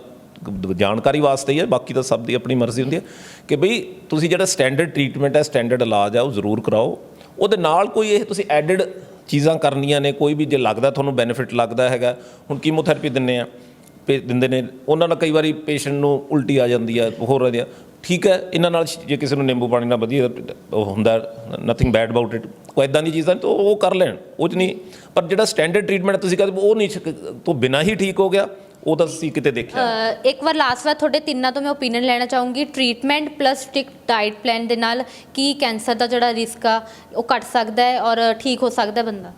ਜਾਣਕਾਰੀ ਵਾਸਤੇ ਹੀ ਹੈ ਬਾਕੀ ਤਾਂ ਸਭ ਦੀ ਆਪਣੀ ਮਰਜ਼ੀ ਹੁੰਦੀ ਹੈ ਕਿ ਬਈ ਤੁਸੀਂ ਜਿਹੜਾ ਸਟੈਂਡਰਡ ਟ੍ਰੀਟਮੈਂਟ ਹੈ ਸਟੈਂਡਰਡ ਇਲਾਜ ਹੈ ਉਹ ਜ਼ਰੂਰ ਕਰਾਓ। ਉਹਦੇ ਨਾਲ ਕੋਈ ਇਹ ਤੁਸੀਂ ਐਡਡ ਚੀਜ਼ਾਂ ਕਰਨੀਆਂ ਨੇ, ਕੋਈ ਵੀ ਜੇ ਲੱਗਦਾ ਤੁਹਾਨੂੰ ਬੈਨੀਫਿਟ ਲੱਗਦਾ ਹੈਗਾ, ਹੁਣ ਕੀਮੋਥੈਰੇਪੀ ਦਿੰਨੇ ਆ, ਪੇ, ਦਿੰਦੇ ਨੇ, ਉਹਨਾਂ ਨਾਲ ਕਈ ਵਾਰੀ ਪੇਸ਼ੈਂਟ ਨੂੰ ਉਲਟੀ ਆ ਜਾਂਦੀ ਆ, ਹੋਰ ਆ ਆ ਠੀਕ ਹੈ, ਇਹਨਾਂ ਨਾਲ ਜੇ ਕਿਸੇ ਨੂੰ ਨਿੰਬੂ ਪਾਣੀ ਨਾਲ ਵਧੀਆ ਉਹ ਹੁੰਦਾ ਨਥਿੰਗ ਬੈਡ ਅਬਾਊਟ ਇਟ ਕੋਈ ਇਦਾਂ ਦੀ ਚੀਜ਼ਾਂ ਤਾਂ ਉਹ ਕਰ ਲੈਣ, ਉਹ 'ਚ ਨਹੀਂ। ਪਰ ਜਿਹੜਾ ਸਟੈਂਡਰਡ ਟ੍ਰੀਟਮੈਂਟ ਤੁਸੀਂ ਕਹਿੰਦੇ ਉਹ ਨਹੀਂ ਤੋਂ ਬਿਨਾਂ ਹੀ ਠੀਕ ਹੋ ਗਿਆ, ਉਹ ਤਾਂ ਅਸੀਂ ਕਿਤੇ ਦੇਖਿਆ ਇੱਕ ਵਾਰ ਲਾਸਟ ਵਾਰ ਤੁਹਾਡੇ ਤਿੰਨਾਂ ਤੋਂ ਮੈਂ ਓਪੀਨੀਅਨ ਲੈਣਾ ਚਾਹੂੰਗੀ treatment plus strict diet plan ਦੇ ਨਾਲ ਕੀ ਕੈਂਸਰ ਦਾ ਜਿਹੜਾ ਰਿਸਕ ਆ, ਉਹ ਘਟ ਸਕਦਾ ਹੈ ਔਰ ਠੀਕ ਹੋ ਸਕਦਾ ਹੈ ਬੰਦਾ?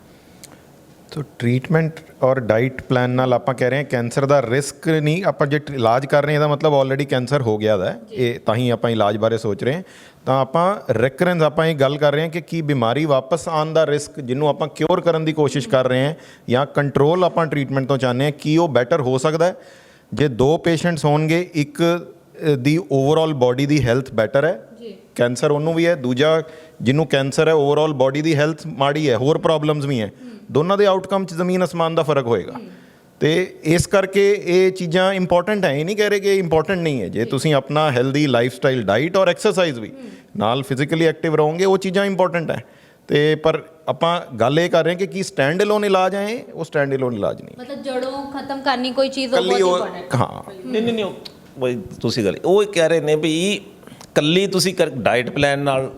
ਤੋ ਟ੍ਰੀਟਮੈਂਟ ਔਰ ਡਾਈਟ ਪਲਾਨ ਨਾਲ ਆਪਾਂ ਕਹਿ ਰਹੇ ਹਾਂ ਕੈਂਸਰ ਦਾ ਰਿਸਕ ਨਹੀਂ ਆਪਾਂ ਜੇ ਟ- ਇਲਾਜ ਕਰ ਰਹੇ ਹਾਂ ਇਹਦਾ ਮਤਲਬ ਆਲਰੇਡੀ ਕੈਂਸਰ ਹੋ ਗਿਆ ਦਾ ਹੈ। ਇਹ ਤਾਂ ਹੀ ਆਪਾਂ ਇਲਾਜ ਬਾਰੇ ਸੋਚ ਰਹੇ ਹਾਂ। ਤਾਂ ਆਪਾਂ ਰੈਕਰੈਂਸ ਆਪਾਂ ਇਹ ਗੱਲ ਕਰ ਰਹੇ ਹਾਂ ਕਿ ਕੀ ਬਿਮਾਰੀ ਵਾਪਸ ਆਉਣ ਦਾ ਰਿਸਕ ਜਿਹਨੂੰ ਆਪਾਂ ਕਿਉਰ ਕਰਨ ਦੀ ਕੋਸ਼ਿਸ਼ ਕਰ ਰਹੇ ਹਾਂ ਜਾਂ ਕੰਟਰੋਲ ਆਪਾਂ ਟ੍ਰੀਟਮੈਂਟ ਤੋਂ ਚਾਹੁੰਦੇ ਹਾਂ ਕੀ ਉਹ ਬੈਟਰ ਹੋ ਸਕਦਾ ਹੈ। ਜੇ ਦੋ ਪੇਸ਼ੈਂਟਸ ਹੋਣਗੇ ਇੱਕ ਅ, ਦੀ ਓਵਰਆਲ ਬਾਡੀ ਦੀ ਹੈਲਥ ਬੈਟਰ ਹੈ। ਕੈਂਸਰ ਉਹਨੂੰ ਵੀ ਹੈ ਦੂਜਾ ਜਿਹਨੂੰ ਕੈਂਸਰ ਹੈ ਓਵਰਆਲ ਬਾਡੀ ਦੀ ਹੈਲਥ ਮਾੜੀ ਹੈ ਹੋਰ ਪ੍ਰੋਬਲਮਸ ਵੀ ਹੈ। ਦੋਨਾਂ ਦੇ ਆਊਟਕਮ 'ਚ ਜ਼ਮੀਨ ਅਸਮਾਨ ਦਾ ਫ਼ਰਕ ਹੋਏਗਾ। ਤੇ ਇਸ ਕਰਕੇ ਇਹ ਚੀਜ਼ਾਂ ਇੰਪੋਰਟੈਂਟ ਹੈ। ਇਹ ਨਹੀਂ ਕਹਿ ਰਹੇ ਕਿ ਇੰਪੋਰਟੈਂਟ ਨਹੀਂ ਹੈ। ਜੇ ਤੁਸੀਂ ਆਪਣਾ ਹੈਲਦੀ ਲਾਈਫਸਟਾਈਲ ਡਾਈਟ ਔਰ ਐਕਸਰਸਾਈਜ਼ ਵੀ ਨਾਲ ਫਿਜ਼ੀਕਲੀ ਐਕਟਿਵ ਰਹੋਗੇ ਉਹ ਚੀਜ਼ਾਂ ਇੰਪੋਰਟੈਂਟ ਹੈ। ਤੇ ਪਰ ਆਪਾਂ ਗੱਲ ਇਹ ਕਰ ਰਹੇ ਹਾਂ ਕਿ ਕੀ ਸਟੈਂਡ ਅਲੋਨ ਇਲਾਜ ਹੈ? ਉਹ ਸਟੈਂਡ ਅਲੋਨ ਇਲਾਜ ਨਹੀਂ ਮਤਲਬ ਜੜੋਂ ਖਤਮ ਕਰਨੀ ਕੋਈ ਚੀਜ਼ ਉਹ ਬਹੁਤ ਇੰਪੋਰਟੈਂਟ ਹਾਂ। ਨਹੀਂ ਨਹੀਂ ਨਹੀਂ ਉਹ ਬਈ ਤੁਸੀਂ ਗੱਲ ਉਹ ਇਹ ਕਹਿ ਰਹੇ ਨੇ ਵੀ ਕੱਲੀ ਤੁਸੀਂ ਡਾਈਟ ਪਲਾਨ ਨਾਲ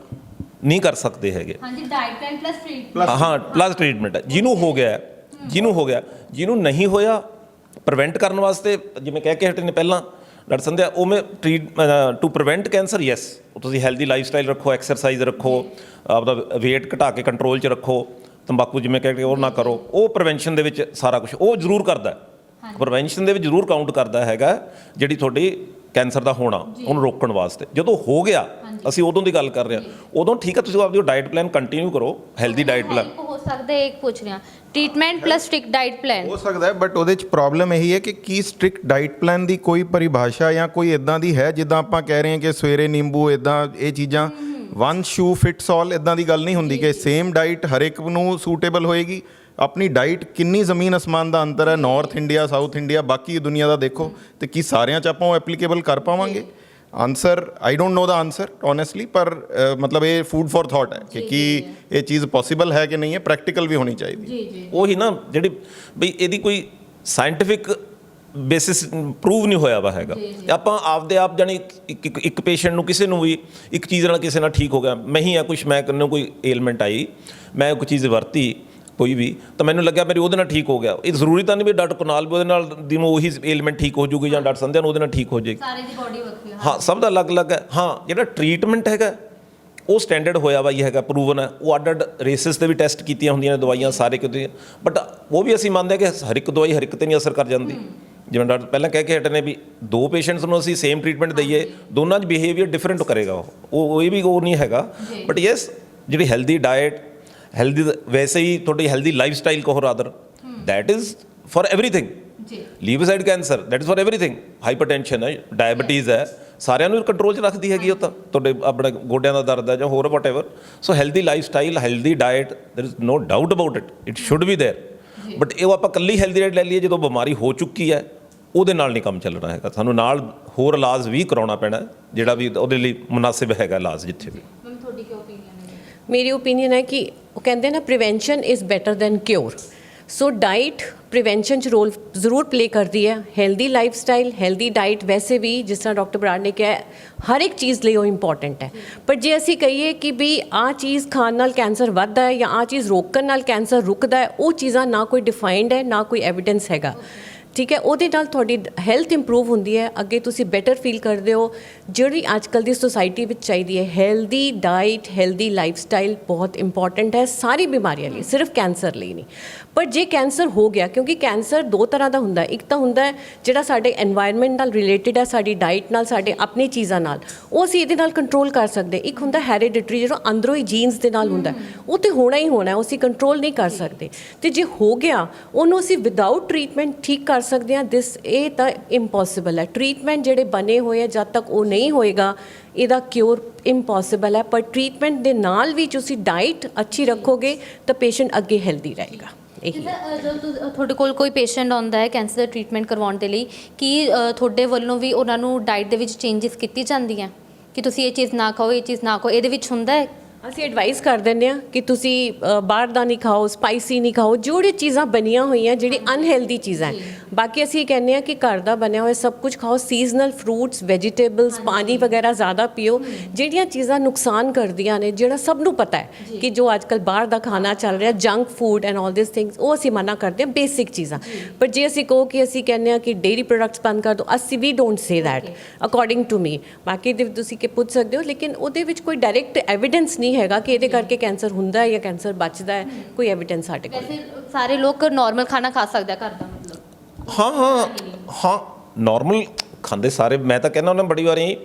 ਨਹੀਂ ਕਰ ਸਕਦੇ ਹੈਗੇ। ਹਾਂਜੀ ਡਾਈਟ ਪਲਾਨ ਪਲੱਸ ਟ੍ਰੀਟਮੈਂਟ ਹਾਂ ਪਲੱਸ ਟ੍ਰੀਟਮੈਂਟ ਹੈ। ਜਿਹਨੂੰ ਹੋ ਗਿਆ ਹੈ, ਜਿਹਨੂੰ ਹੋ ਗਿਆ ਜਿਹਨੂੰ ਨਹੀਂ ਹੋਇਆ ਪ੍ਰੀਵੈਂਟ ਕਰਨ ਵਾਸਤੇ ਜਿਵੇਂ ਕਹਿ ਕੇ ਹਟੇ ਨੇ ਪਹਿਲਾਂ ਡਾਕਟਰ ਸੰਧਿਆ ਉਵੇਂ treat to prevent cancer yes ਤੁਸੀਂ ਹੈਲਦੀ ਲਾਈਫਸਟਾਈਲ ਰੱਖੋ ਐਕਸਰਸਾਈਜ਼ ਰੱਖੋ ਆਪਦਾ weight ਘਟਾ ਕੇ ਕੰਟਰੋਲ 'ਚ ਰੱਖੋ ਤੰਬਾਕੂ ਜਿਵੇਂ ਕਹਿ ਕੇ ਉਹ ਨਾ ਕਰੋ ਉਹ ਪ੍ਰੀਵੈਂਸ਼ਨ ਦੇ ਵਿੱਚ ਸਾਰਾ ਕੁਝ ਉਹ ਜ਼ਰੂਰ ਕਰਦਾ ਹੈ। ਪ੍ਰੀਵੈਂਸ਼ਨ ਦੇ ਵਿੱਚ ਜ਼ਰੂਰ ਕਾਊਂਟ ਕਰਦਾ ਹੈਗਾ ਜਿਹੜੀ ਤੁਹਾਡੀ ਕੈਂਸਰ ਦਾ ਹੋਣਾ ਉਹਨੂੰ ਰੋਕਣ ਵਾਸਤੇ। ਜਦੋਂ ਹੋ ਗਿਆ ਅਸੀਂ ਉਦੋਂ ਦੀ ਗੱਲ ਕਰ ਰਹੇ ਹਾਂ। ਉਦੋਂ ਠੀਕ ਹੈ ਤੁਸੀਂ ਆਪਦੀ ਡਾਈਟ ਪਲਾਨ ਕੰਟੀਨਿਊ ਕਰੋ ਹੈਲਦੀ ਡਾਈਟ ਪਲਾਨ ਹੋ ਸਕਦਾ ਹੈ ਇੱਕ ਪੁੱਛ ਰਿਹਾ। Treatment plus strict diet plan ਹੋ ਸਕਦਾ ਹੈ ਬਟ ਉਹਦੇ ਚ ਪ੍ਰੋਬਲਮ ਇਹੀ ਹੈ ਕਿ ਕੀ ਸਟ੍ਰਿਕਟ ਡਾਈਟ ਪਲਾਨ ਦੀ ਕੋਈ ਪਰਿਭਾਸ਼ਾ ਜਾਂ ਕੋਈ ਇਦਾਂ ਦੀ ਹੈ ਜਿੱਦਾਂ ਆਪਾਂ ਕਹਿ ਰਹੇ ਹਾਂ ਕਿ ਸਵੇਰੇ ਨਿੰਬੂ ਇਦਾਂ ਇਹ ਚੀਜ਼ਾਂ ਵਨ ਸ਼ੂ ਫਿਟਸ ਆਲ ਇਦਾਂ ਦੀ ਗੱਲ ਨਹੀਂ ਹੁੰਦੀ ਕਿ ਸੇਮ ਡਾਈਟ ਹਰ ਇੱਕ ਨੂੰ ਸੂਟੇਬਲ ਹੋਏਗੀ। ਆਪਣੀ ਡਾਈਟ ਕਿੰਨੀ ਜ਼ਮੀਨ ਅਸਮਾਨ ਦਾ ਅੰਤਰ ਹੈ ਨਾਰਥ ਇੰਡੀਆ ਸਾਊਥ ਇੰਡੀਆ ਬਾਕੀ ਦੁਨੀਆ ਦਾ ਦੇਖੋ ਤੇ ਕੀ ਸਾਰਿਆਂ ਚ ਆਪਾਂ ਉਹ ਐਪਲੀਕੇਬਲ ਕਰ ਪਾਵਾਂਗੇ? Answer I don't know the answer honestly ਪਰ ਮਤਲਬ ਇਹ ਫੂਡ ਫॉर ਥਾਟ ਹੈ ਕਿ ਕੀ ਇਹ ਚੀਜ਼ ਪੋਸੀਬਲ ਹੈ ਕਿ ਨਹੀਂ ਹੈ ਪ੍ਰੈਕਟੀਕਲ ਵੀ ਹੋਣੀ ਚਾਹੀਦੀ ਉਹੀ ਨਾ ਜਿਹੜੀ ਬਈ ਇਹਦੀ ਕੋਈ ਸਾਇੰਟਿਫਿਕ ਬੇਸਿਸ ਪ੍ਰੂਵ ਨਹੀਂ ਹੋਇਆ ਵਾ ਹੈਗਾ ਆਪਾਂ ਆਪਦੇ ਆਪ ਜਾਨੀ ਇੱਕ ਇੱਕ ਪੇਸ਼ੈਂਟ ਨੂੰ ਕਿਸੇ ਨੂੰ ਵੀ ਇੱਕ ਚੀਜ਼ ਨਾਲ ਕਿਸੇ ਨਾਲ ਠੀਕ ਹੋ ਗਿਆ ਮੈਂ ਹੀ ਆ ਕੁਛ ਮੈਂ ਕੰਨੋਂ ਕੋਈ ਏਲਮੈਂਟ ਆਈ ਮੈਂ ਕੋਈ ਚੀਜ਼ ਵਰਤੀ ਕੋਈ ਵੀ ਤਾਂ ਮੈਨੂੰ ਲੱਗਿਆ ਮੇਰੀ ਉਹਦੇ ਨਾਲ ਠੀਕ ਹੋ ਗਿਆ। ਇਹ ਜ਼ਰੂਰੀ ਤਾਂ ਨਹੀਂ ਵੀ ਡਾਕਟਰ ਕੁਨਾਲ ਵੀ ਉਹਦੇ ਨਾਲ ਦੀ ਨੂੰ ਉਹੀ ਏਲਮੈਂਟ ਠੀਕ ਹੋ ਜੂਗੀ ਜਾਂ ਡਾਕਟਰ ਸੰਧਿਆ ਨੂੰ ਉਹਦੇ ਨਾਲ ਠੀਕ ਹੋ ਜਾਏਗੀ। ਸਾਰੇ ਦੀ ਬਾਡੀ ਵੱਖਰੀ ਹੈ। ਹਾਂ ਸਭ ਦਾ ਅਲੱਗ-ਅਲੱਗ ਹੈ। ਹਾਂ ਜਿਹੜਾ ਟ੍ਰੀਟਮੈਂਟ ਹੈਗਾ ਉਹ ਸਟੈਂਡਰਡ ਹੋਇਆ ਵਾ ਇਹ ਹੈਗਾ ਪ੍ਰੂਵਨ ਹੈ। ਉਹ ਅੱਡ ਅੱਡ ਰੇਸਿਸ ਤੇ ਵੀ ਟੈਸਟ ਕੀਤੀਆਂ ਹੁੰਦੀਆਂ ਨੇ ਦਵਾਈਆਂ ਸਾਰੇ ਕਿਤੇ ਬਟ ਉਹ ਵੀ ਅਸੀਂ ਮੰਨਦੇ ਕਿ ਹਰ ਇੱਕ ਦਵਾਈ ਹਰ ਇੱਕ ਤੇ ਨਹੀਂ ਅਸਰ ਕਰ ਜਾਂਦੀ। ਜਿਵੇਂ ਡਾਕਟਰ ਪਹਿਲਾਂ ਕਹਿ ਕੇ ਹਟੇ ਨੇ ਵੀ ਦੋ ਪੇਸ਼ੈਂਟਸ ਨੂੰ ਅਸੀਂ ਸੇਮ ਟ੍ਰੀਟਮੈਂਟ ਦਈਏ ਦੋਨਾਂ 'ਚ ਬਿਹੇਵੀਅਰ ਡਿਫਰੈਂਟ ਕਰੇਗਾ ਉਹ। ਉਹ ਉਹ ਇਹ ਵੀ ਉਹ ਨਹੀਂ ਹੈਗਾ। ਬਟ ਯੈਸ ਜਿਹੜੀ ਹੈਲਦੀ ਡਾਈਟ ਹੈਲਦੀ ਵੈਸੇ ਹੀ ਤੁਹਾਡੀ ਹੈਲਦੀ ਲਾਈਫ ਸਟਾਈਲ स्टाइल कहो rather that is for everything leave aside cancer that is for everything hypertension ਹੈ ਡਾਇਬੀਟੀਜ਼ ਹੈ ਸਾਰਿਆਂ ਨੂੰ ਕੰਟਰੋਲ 'ਚ ਰੱਖਦੀ ਹੈਗੀ ਉਹ ਤਾਂ ਤੁਹਾਡੇ ਆਪਣੇ ਗੋਡਿਆਂ ਦਾ ਦਰਦ ਹੈ ਜਾਂ ਹੋਰ whatever so healthy lifestyle healthy diet there is no doubt about it it should be there but ਇਹ ਆਪਾਂ ਕੱਲੀ ਹੈਲਦੀ ਡਾਈਟ ਲੈ ਲਈਏ ਜਦੋਂ ਬਿਮਾਰੀ ਹੋ ਚੁੱਕੀ ਹੈ ਉਹਦੇ ਨਾਲ ਨਹੀਂ ਕੰਮ ਚੱਲਣਾ ਹੈਗਾ ਸਾਨੂੰ ਨਾਲ ਹੋਰ ਇਲਾਜ ਵੀ ਕਰਾਉਣਾ ਪੈਣਾ ਜਿਹੜਾ ਵੀ ਉਹਦੇ ਲਈ ਮੁਨਾਸਿਬ ਹੈਗਾ ਇਲਾਜ ਜਿੱਥੇ ਵੀ ਮੇਰੀ ਓਪੀਨੀਅਨ ਹੈ ਕਿ ਉਹ ਕਹਿੰਦੇ ਨਾ prevention is better than cure so diet prevention ਚ ਰੋਲ ਜ਼ਰੂਰ ਪਲੇ ਕਰਦੀ ਹੈ healthy life style healthy diet ਵੈਸੇ ਵੀ ਜਿਸ ਤਰ੍ਹਾਂ ਡਾਕਟਰ ਬਰਾੜ ਨੇ ਕਿਹਾ ਹਰ ਇੱਕ ਚੀਜ਼ ਲਈ ਉਹ ਇੰਪੋਰਟੈਂਟ ਹੈ ਪਰ ਜੇ ਅਸੀਂ ਕਹੀਏ ਕਿ ਵੀ ਆਹ ਚੀਜ਼ ਖਾਣ ਨਾਲ ਕੈਂਸਰ ਵੱਧਦਾ ਹੈ ਜਾਂ ਆਹ ਚੀਜ਼ ਰੋਕਣ ਨਾਲ ਕੈਂਸਰ ਰੁਕਦਾ ਹੈ ਉਹ ਚੀਜ਼ਾਂ ਨਾ ਕੋਈ ਡਿਫਾਈਨਡ ਹੈ ਨਾ ਕੋਈ ਐਵੀਡੈਂਸ ਹੈਗਾ ਠੀਕ ਹੈ, ਉਹਦੇ ਨਾਲ ਤੁਹਾਡੀ ਹੈਲਥ ਇੰਪਰੂਵ ਹੁੰਦੀ ਹੈ, ਅੱਗੇ ਤੁਸੀਂ ਬੈਟਰ ਫੀਲ ਕਰਦੇ ਹੋ, ਜਿਹੜੀ ਅੱਜਕੱਲ ਦੀ ਸੋਸਾਇਟੀ ਵਿੱਚ ਚਾਹੀਦੀ ਹੈ healthy diet healthy life style ਬਹੁਤ ਇੰਪੋਰਟੈਂਟ ਹੈ, ਸਾਰੀ ਬਿਮਾਰੀਆਂ ਲਈ, ਸਿਰਫ ਕੈਂਸਰ ਲਈ ਨਹੀਂ। ਪਰ ਜੇ ਕੈਂਸਰ ਹੋ ਗਿਆ, ਕਿਉਂਕਿ ਕੈਂਸਰ ਦੋ ਤਰ੍ਹਾਂ ਦਾ ਹੁੰਦਾ ਇੱਕ ਤਾਂ ਹੁੰਦਾ ਜਿਹੜਾ ਸਾਡੇ এনवायरमेंट ਨਾਲ ਰਿਲੇਟਡ ਹੈ, ਸਾਡੀ ਡਾਈਟ ਨਾਲ, ਸਾਡੇ ਆਪਣੀ ਚੀਜ਼ਾਂ ਨਾਲ, ਉਹ ਅਸੀਂ ਇਹਦੇ ਨਾਲ ਕੰਟਰੋਲ ਕਰ ਸਕਦੇ ਇੱਕ ਹੁੰਦਾ ਹੈਰੀਡਿਟਰੀ ਜਿਹੜਾ ਅੰਦਰੋਂ ਹੀ ਜੀਨਸ ਦੇ ਨਾਲ ਹੁੰਦਾ ਉਹ ਤੇ ਹੋਣਾ ਹੀ ਹੋਣਾ ਉਹ ਅਸੀਂ ਕੰਟਰੋਲ ਨਹੀਂ ਕਰ ਸਕਦੇ। ਤੇ ਜੇ ਹੋ ਗਿਆ, ਉਹਨੂੰ ਅਸੀਂ ਵਿਦਆਊਟ ਟਰੀਟਮੈਂਟ ਠੀਕ ਕਰ ਸਕਦੇ ਹਾਂ। ਦਿਸ ਇਹ ਤਾਂ ਇੰਪੋਸੀਬਲ ਹੈ। ਟਰੀਟਮੈਂਟ ਜਿਹੜੇ ਬਣੇ ਹੋਏ ਆ, ਜਦ ਤੱਕ ਉਹ ਨਹੀਂ ਹੋਏਗਾ, ਇਹਦਾ ਕਿਉਰ ਇੰਪੋਸੀਬਲ ਹੈ। ਪਰ ਟਰੀਟਮੈਂਟ ਦੇ ਨਾਲ ਵੀ ਤੁਸੀਂ ਡਾਈਟ ਅੱਛੀ ਰੱਖੋਗੇ, ਤਾਂ ਪੇਸ਼ੈਂਟ ਅੱਗੇ ਹੈਲਦੀ ਰਹੇਗਾ। ਇਹੀ ਹੈ। ਜਦੋਂ ਤੁ- ਤੁਹਾਡੇ ਕੋਲ ਕੋਈ ਪੇਸ਼ੈਂਟ ਆਉਂਦਾ ਹੈ ਕੈਂਸਰ ਦਾ ਟ੍ਰੀਟਮੈਂਟ ਕਰਵਾਉਣ ਦੇ ਲਈ ਕੀ ਅ, ਤੁਹਾਡੇ ਵੱਲੋਂ ਵੀ ਉਹਨਾਂ ਨੂੰ ਡਾਈਟ ਦੇ ਵਿੱਚ ਚੇਂਜਸ ਕੀਤੀ ਜਾਂਦੀਆਂ ਕਿ ਤੁਸੀਂ ਇਹ ਚੀਜ਼ ਨਾ ਖਾਓ ਇਹ ਚੀਜ਼ ਨਾ ਖਾਓ ਇਹਦੇ ਵਿੱਚ ਹੁੰਦਾ ਹੈ ਅਸੀਂ ਐਡਵਾਈਸ ਕਰ ਦਿੰਦੇ ਆ ਕਿ ਤੁਸੀਂ ਅ, ਬਾਹਰ ਦਾ ਨਹੀਂ ਖਾਓ ਸਪਾਈਸੀ ਨਹੀਂ ਖਾਓ ਜਿਹੜੀ ਚੀਜ਼ਾਂ ਬਣੀਆਂ ਹੋਈਆਂ ਜਿਹੜੀ ਅਨਹੈਲਦੀ ਚੀਜ਼ਾਂ ਹੈ ਬਾਕੀ ਅਸੀਂ ਕਹਿੰਦੇ ਆ ਕਿ ਘਰ ਦਾ ਬਣਿਆ ਹੋਇਆ ਸਭ ਕੁਝ ਖਾਓ ਸੀਜ਼ਨਲ ਫਰੂਟਸ ਵੈਜੀਟੇਬਲਸ ਪਾਣੀ ਵਗੈਰਾ ਜ਼ਿਆਦਾ ਪੀਓ। ਜਿਹੜੀਆਂ ਚੀਜ਼ਾਂ ਨੁਕਸਾਨ ਕਰਦੀਆਂ ਨੇ ਜਿਹੜਾ ਸਭ ਨੂੰ ਪਤਾ ਹੈ ਕਿ ਜੋ ਅੱਜਕੱਲ ਬਾਹਰ ਦਾ ਖਾਣਾ ਚੱਲ ਰਿਹਾ junk food and all this things ਉਹ ਅਸੀਂ ਮਨਾ ਕਰਦੇ ਹਾਂ ਬੇਸਿਕ ਚੀਜ਼ਾਂ। ਪਰ ਜੇ ਅਸੀਂ ਕਹੋ ਕਿ ਅਸੀਂ ਕਹਿੰਦੇ ਆ ਕਿ ਡੇਰੀ ਪ੍ਰੋਡਕਟਸ ਬੰਦ ਕਰ ਦਿਓ ਅਸੀਂ ਵੀ don't say that according to me ਬਾਕੀ ਦੇ ਤੁਸੀਂ ਕਿ ਪੁੱਛ ਸਕਦੇ ਹੋ ਲੇਕਿਨ ਉਹਦੇ ਵਿੱਚ ਕੋਈ ਡਾਇਰੈਕਟ ਐਵੀਡੈਂਸ ਨਹੀਂ ਹੈਗਾ ਕਿ ਇਹਦੇ ਕਰਕੇ ਕੈਂਸਰ ਹੁੰਦਾ ਹੈ ਜਾਂ ਕੈਂਸਰ ਬਚਦਾ ਹੈ ਕੋਈ ਐਵੀਡੈਂਸ ਸਾਡੇ ਕੋਲ ਵੈਸੇ ਸਾਰੇ ਲੋਕ ਨਾਰਮਲ ਖਾਣਾ ਖਾ ਸਕਦੇ ਆ ਘਰ ਦਾ ਮਤਲਬ। ਹਾਂ ਹਾਂ ਹਾਂ ਨਾਰਮਲ ਖਾਂਦੇ ਸਾਰੇ। ਮੈਂ ਤਾਂ ਕਹਿੰਦਾ ਉਹਨਾਂ ਬੜੀ ਵਾਰੀ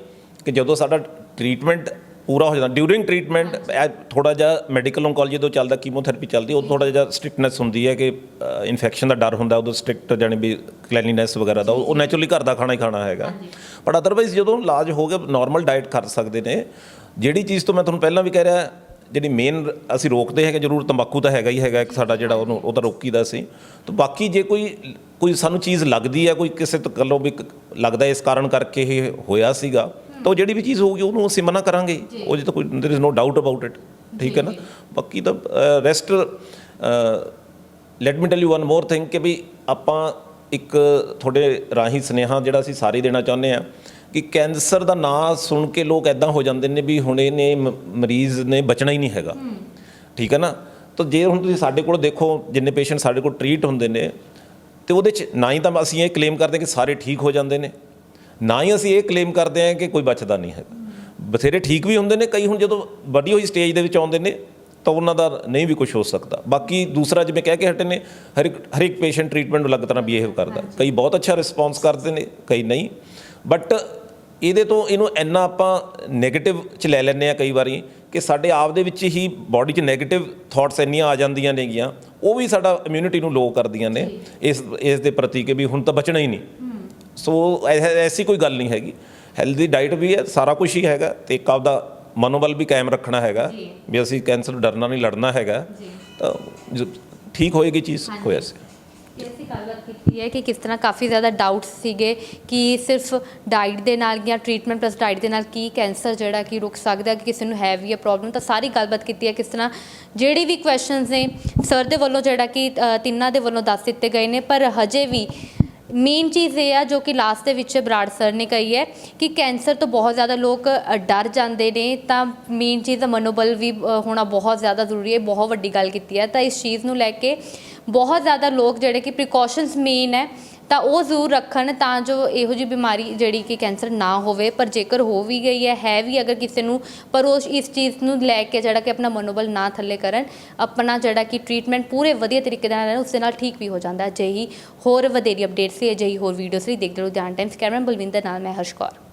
ਕਿ ਜਦੋਂ ਸਾਡਾ ਟ੍ਰੀਟਮੈਂਟ ਪੂਰਾ ਹੋ ਜਾਂਦਾ ਡਿਊਰਿੰਗ ਟ੍ਰੀਟਮੈਂਟ ਥੋੜਾ ਜਿਹਾ ਮੈਡੀਕਲ ਓਨਕੋਲੋਜੀ ਜਦੋਂ ਚੱਲਦਾ ਕੀਮੋਥੈਰੇਪੀ ਚੱਲਦੀ ਉਹ ਥੋੜਾ ਜਿਹਾ ਸਟ੍ਰਿਕਟਨੈਸ ਹੁੰਦੀ ਹੈ ਕਿ ਇਨਫੈਕਸ਼ਨ ਦਾ ਡਰ ਹੁੰਦਾ ਉਦੋਂ ਸਟ੍ਰਿਕਟ ਜਾਣੀ ਵੀ ਕਲੈਨਲੀਨੈਸ ਵਗੈਰਾ ਦਾ ਉਹ ਨੈਚੁਰਲੀ ਘਰ ਦਾ ਖਾਣਾ ਹੀ ਖਾਣਾ ਹੈਗਾ। ਬਟ ਅਦਰਵਾਈਜ਼ ਜਦੋਂ ਇਲਾਜ ਹੋ ਗਿਆ ਨਾਰਮਲ ਡਾਈਟ ਕਰ ਸਕਦੇ ਨੇ। ਜਿਹੜੀ ਚੀਜ਼ ਤੋਂ ਮੈਂ ਤੁਹਾਨੂੰ ਪਹਿਲਾਂ ਵੀ ਕਹਿ ਰਿਹਾ ਜਿਹੜੀ ਮੇਨ ਅਸੀਂ ਰੋਕਦੇ ਹੈਗੇ ਜ਼ਰੂਰ ਤੰਬਾਕੂ ਤਾਂ ਹੈਗਾ ਹੀ ਹੈਗਾ ਇੱਕ ਸਾਡਾ ਜਿਹੜਾ ਉਹਨੂੰ ਉਹ ਤਾਂ ਰੋਕੀਦਾ ਸੀ। ਤਾਂ ਬਾਕੀ ਜੇ ਕੋਈ ਕੋਈ ਸਾਨੂੰ ਚੀਜ਼ ਲੱਗਦੀ ਹੈ ਕੋਈ ਕਿਸੇ ਤੋਂ ਗੱਲੋਂ ਵੀ ਲੱਗਦਾ ਇਸ ਕਾਰਨ ਕਰਕੇ ਇਹ ਹੋਇਆ ਸੀਗਾ ਤਾਂ ਉਹ ਜਿਹੜੀ ਵੀ ਚੀਜ਼ ਹੋਊਗੀ ਉਹਨੂੰ ਅਸੀਂ ਮਨਾ ਕਰਾਂਗੇ। ਉਹ ਜੇ ਤਾਂ ਕੋਈ there is no doubt about it ਠੀਕ ਹੈ ਨਾ? ਬਾਕੀ ਤਾਂ rest let me tell you one more thing ਕਿ ਵੀ ਆਪਾਂ ਇੱਕ ਤੁਹਾਡੇ ਰਾਹੀਂ ਸੁਨੇਹਾ ਜਿਹੜਾ ਅਸੀਂ ਸਾਰੇ ਦੇਣਾ ਚਾਹੁੰਦੇ ਆ ਕਿ ਕੈਂਸਰ ਦਾ ਨਾਂ ਸੁਣ ਕੇ ਲੋਕ ਐਦਾਂ ਹੋ ਜਾਂਦੇ ਨੇ ਵੀ ਹੁਣ ਇਹਨੇ ਮਰੀਜ਼ ਨੇ ਬਚਣਾ ਹੀ ਨਹੀਂ ਹੈਗਾ। ਠੀਕ ਹੈ ਨਾ? ਤਾਂ ਜੇ ਹੁਣ ਤੁਸੀਂ ਸਾਡੇ ਕੋਲ ਦੇਖੋ ਜਿੰਨੇ ਪੇਸ਼ੈਂਟ ਸਾਡੇ ਕੋਲ ਟ੍ਰੀਟ ਹੁੰਦੇ ਨੇ ਤੇ ਉਹਦੇ ਚ ਨਾ ਹੀ ਤਾਂ ਅਸੀਂ ਇਹ ਕਲੇਮ ਕਰਦੇ ਕਿ ਸਾਰੇ ਠੀਕ ਹੋ ਜਾਂਦੇ ਨੇ ਨਾ ਹੀ ਅਸੀਂ ਇਹ ਕਲੇਮ ਕਰਦੇ ਹਾਂ ਕਿ ਕੋਈ ਬਚਦਾ ਨਹੀਂ ਹੈਗਾ। ਬਥੇਰੇ ਠੀਕ ਵੀ ਹੁੰਦੇ ਨੇ ਕਈ ਹੁਣ ਜਦੋਂ ਵੱਡੀ ਹੋਈ ਸਟੇਜ ਦੇ ਵਿੱਚ ਆਉਂਦੇ ਨੇ ਤਾਂ ਉਹਨਾਂ ਦਾ ਨਹੀਂ ਵੀ ਕੁਝ ਹੋ ਸਕਦਾ। ਬਾਕੀ ਦੂਸਰਾ ਜਿਵੇਂ ਕਹਿ ਕੇ ਹਟੇ ਨੇ ਹਰ ਇੱਕ ਹਰ ਇੱਕ ਪੇਸ਼ੈਂਟ ਟ੍ਰੀਟਮੈਂਟ ਅਲੱਗ ਤਰ੍ਹਾਂ ਬਿਹੇਵ ਕਰਦਾ ਕਈ ਬਹੁਤ ਅੱਛਾ ਰਿਸਪੌਂਸ ਕਰਦੇ ਨੇ ਕਈ ਨਹੀਂ। ਬਟ ਇਹਦੇ ਤੋਂ ਇਹਨੂੰ ਇੰਨਾ ਆਪਾਂ 네ਗੇਟਿਵ ਚ ਲੈ ਲੈਂਦੇ ਆ ਕਈ ਵਾਰੀ ਕਿ ਸਾਡੇ ਆਪ ਦੇ ਵਿੱਚ ਹੀ ਬਾਡੀ 'ਚ 네ਗੇਟਿਵ ਥਾਟਸ ਇੰਨੀਆਂ ਆ ਜਾਂਦੀਆਂ ਨੇਗੀਆਂ ਉਹ ਵੀ ਸਾਡਾ ਇਮਿਊਨਿਟੀ ਨੂੰ ਲੋ ਕਰਦੀਆਂ ਨੇ ਇਸ ਇਸ ਦੇ ਪ੍ਰਤੀ ਕਿ ਵੀ ਹੁਣ ਤਾਂ ਬਚਣਾ ਹੀ ਨਹੀਂ। ਸੋ ਐਸੀ ਕੋਈ ਗੱਲ ਨਹੀਂ ਹੈਗੀ। ਹੈਲਦੀ ਡਾਈਟ ਵੀ ਹੈ ਸਾਰਾ ਕੁਝ ਹੀ ਹੈਗਾ ਤੇ ਇੱਕ ਆਪਦਾ ਮਨੋਬਲ ਵੀ ਕਾਇਮ ਰੱਖਣਾ ਹੈਗਾ ਵੀ ਅਸੀਂ ਕੈਂਸਰ ਡਰਨਾ ਨਹੀਂ ਲੜਨਾ ਹੈਗਾ ਤਾਂ ਠੀਕ ਹੋਏਗੀ ਚੀਜ਼ ਹੋਇਆ ਸੀ। ਕਿ ਅਸੀਂ ਗੱਲਬਾਤ ਕੀਤੀ ਹੈ ਕਿ ਕਿਸ ਤਰ੍ਹਾਂ ਕਾਫੀ ਜ਼ਿਆਦਾ ਡਾਊਟਸ ਸੀਗੇ ਕਿ ਸਿਰਫ ਡਾਈਟ ਦੇ ਨਾਲ ਜਾਂ ਟ੍ਰੀਟਮੈਂਟ ਪਲੱਸ ਡਾਈਟ ਦੇ ਨਾਲ ਕੀ ਕੈਂਸਰ ਜਿਹੜਾ ਕਿ ਰੁਕ ਸਕਦਾ ਕਿ ਕਿਸੇ ਨੂੰ ਹੈ ਵੀ ਹੈ ਪ੍ਰੋਬਲਮ ਤਾਂ ਸਾਰੀ ਗੱਲਬਾਤ ਕੀਤੀ ਹੈ ਕਿਸ ਤਰ੍ਹਾਂ ਜਿਹੜੇ ਵੀ ਕੁਐਸਚਨਸ ਨੇ ਸਰ ਦੇ ਵੱਲੋਂ ਜਿਹੜਾ ਕਿ ਤਿੰਨਾਂ ਦੇ ਵੱਲੋਂ ਦੱਸ ਦਿੱਤੇ ਗਏ ਨੇ, ਪਰ ਹਜੇ ਵੀ ਮੇਨ ਚੀਜ਼ ਇਹ ਆ ਜੋ ਕਿ ਲਾਸਟ ਦੇ ਵਿੱਚ ਬਰਾੜ ਸਰ ਨੇ ਕਹੀ ਹੈ ਕਿ ਕੈਂਸਰ ਤੋਂ ਬਹੁਤ ਜ਼ਿਆਦਾ ਲੋਕ ਡਰ ਜਾਂਦੇ ਨੇ, ਤਾਂ ਮੇਨ ਚੀਜ਼ ਦਾ ਮਨੋਬਲ ਵੀ ਹੋਣਾ ਬਹੁਤ ਜ਼ਿਆਦਾ ਜ਼ਰੂਰੀ ਹੈ ਬਹੁਤ ਵੱਡੀ ਗੱਲ ਕੀਤੀ ਹੈ। ਤਾਂ ਇਸ ਚੀਜ਼ ਨੂੰ ਲੈ ਕੇ ਬਹੁਤ ਜ਼ਿਆਦਾ ਲੋਕ ਜਿਹੜੇ ਕਿ ਪ੍ਰੀਕਾਸ਼ਨਸ ਮੇਨ ਹੈ ਤਾਂ ਉਹ ਜ਼ਰੂਰ ਰੱਖਣ ਤਾਂ ਜੋ ਇਹੋ ਜਿਹੀ ਬਿਮਾਰੀ ਜਿਹੜੀ ਕਿ ਕੈਂਸਰ ਨਾ ਹੋਵੇ, ਪਰ ਜੇਕਰ ਹੋ ਵੀ ਗਈ ਹੈ ਹੈ ਵੀ ਅਗਰ ਕਿਸੇ ਨੂੰ ਪਰ ਉਹ ਇਸ ਚੀਜ਼ ਨੂੰ ਲੈ ਕੇ ਜਿਹੜਾ ਕਿ ਆਪਣਾ ਮਨੋਬਲ ਨਾ ਥੱਲੇ ਕਰਨ, ਆਪਣਾ ਜਿਹੜਾ ਕਿ ਟ੍ਰੀਟਮੈਂਟ ਪੂਰੇ ਵਧੀਆ ਤਰੀਕੇ ਨਾਲ ਲੈਣ ਉਸ ਦੇ ਨਾਲ ਠੀਕ ਵੀ ਹੋ ਜਾਂਦਾ। ਅਜਿਹੀ ਹੋਰ ਵਧੇਰੀ ਅਪਡੇਟਸ ਲਈ, ਅਜਿਹੀ ਹੋਰ ਵੀਡੀਓਸ ਲਈ ਦੇਖਦੇ ਰਹੋ, ਧਿਆਨ ਟਾਈਮਸ ਕੈਮਰਾ ਬਲਵਿੰਦਰ ਨਾਲ ਮੈਂ ਹਰਸ਼ ਕੌਰ।